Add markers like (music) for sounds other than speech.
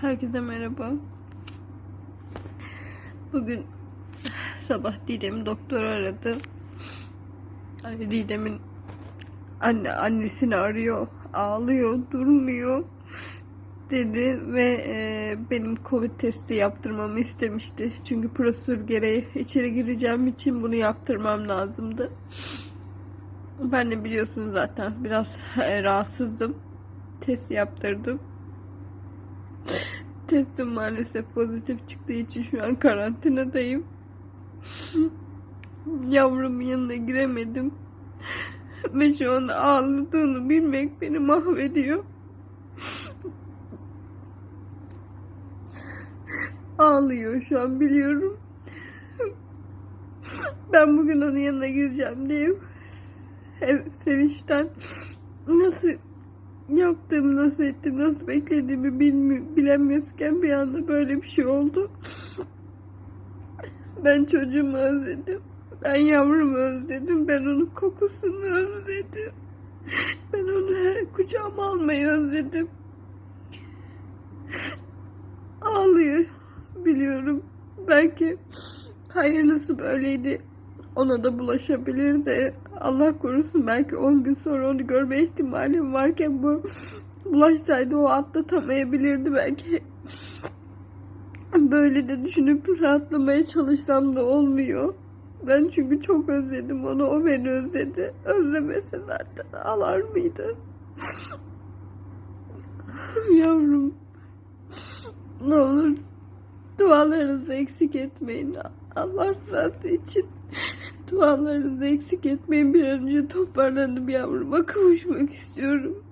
Herkese merhaba. Bugün sabah Didem'in doktor aradı. Hani Didem'in anne annesini arıyor, ağlıyor, durmuyor dedi ve e, benim Covid testi yaptırmamı istemişti. Çünkü prosedür gereği içeri gireceğim için bunu yaptırmam lazımdı. Ben de biliyorsunuz zaten biraz e, rahatsızdım. Test yaptırdım. Testim maalesef pozitif çıktığı için şu an karantinadayım. (laughs) Yavrumun yanına giremedim. Ve şu an ağladığını bilmek beni mahvediyor. Ağlıyor şu an biliyorum. Ben bugün onun yanına gireceğim diye sev- sevinçten nasıl yaptığımı, nasıl ettim, nasıl beklediğimi bilmi bilemiyorken bir anda böyle bir şey oldu. Ben çocuğumu özledim. Ben yavrumu özledim. Ben onun kokusunu özledim. Ben onu her kucağıma almayı özledim. Ağlıyor. Biliyorum. Belki hayırlısı böyleydi. Ona da bulaşabilir de Allah korusun belki 10 gün sonra onu görme ihtimalim varken bu bulaşsaydı o atlatamayabilirdi belki. Böyle de düşünüp rahatlamaya çalışsam da olmuyor. Ben çünkü çok özledim onu, o beni özledi. Özlemese zaten ağlar mıydı? (laughs) Yavrum. Ne olur dualarınızı eksik etmeyin. Allah rızası için Dualarınızı eksik etmeyin bir an önce toparlanıp yavruma kavuşmak istiyorum.